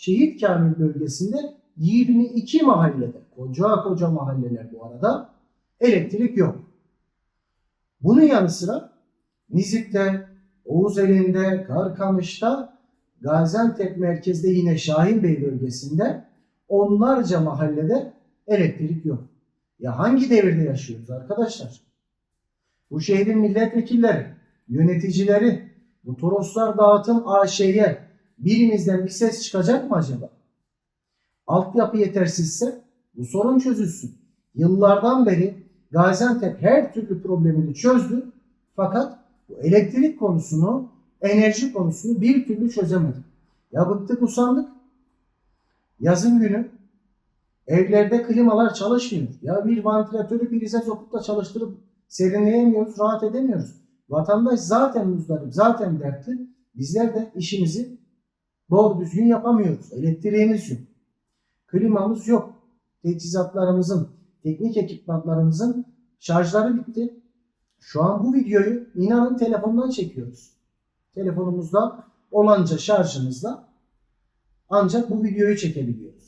Şehit Kamil bölgesinde 22 mahallede, koca koca mahalleler bu arada elektrik yok. Bunun yanı sıra Nizip'te, Oğuzeli'nde, Karkamış'ta, Gaziantep merkezde yine Şahinbey bölgesinde onlarca mahallede elektrik yok. Ya hangi devirde yaşıyoruz arkadaşlar? Bu şehrin milletvekilleri, yöneticileri, bu Toroslar Dağıtım AŞ'ye birimizden bir ses çıkacak mı acaba? Altyapı yetersizse bu sorun çözülsün. Yıllardan beri Gaziantep her türlü problemini çözdü. Fakat bu elektrik konusunu, enerji konusunu bir türlü çözemedi. Ya bıktık usandık. Yazın günü evlerde klimalar çalışmıyor. Ya bir vantilatörü prize sokup da çalıştırıp serinleyemiyoruz, rahat edemiyoruz. Vatandaş zaten muzdarip, zaten dertli. Bizler de işimizi doğru düzgün yapamıyoruz. Elektriğimiz yok. Klimamız yok. Teçhizatlarımızın, teknik ekipmanlarımızın şarjları bitti. Şu an bu videoyu inanın telefondan çekiyoruz. Telefonumuzda olanca şarjımızla ancak bu videoyu çekebiliyoruz.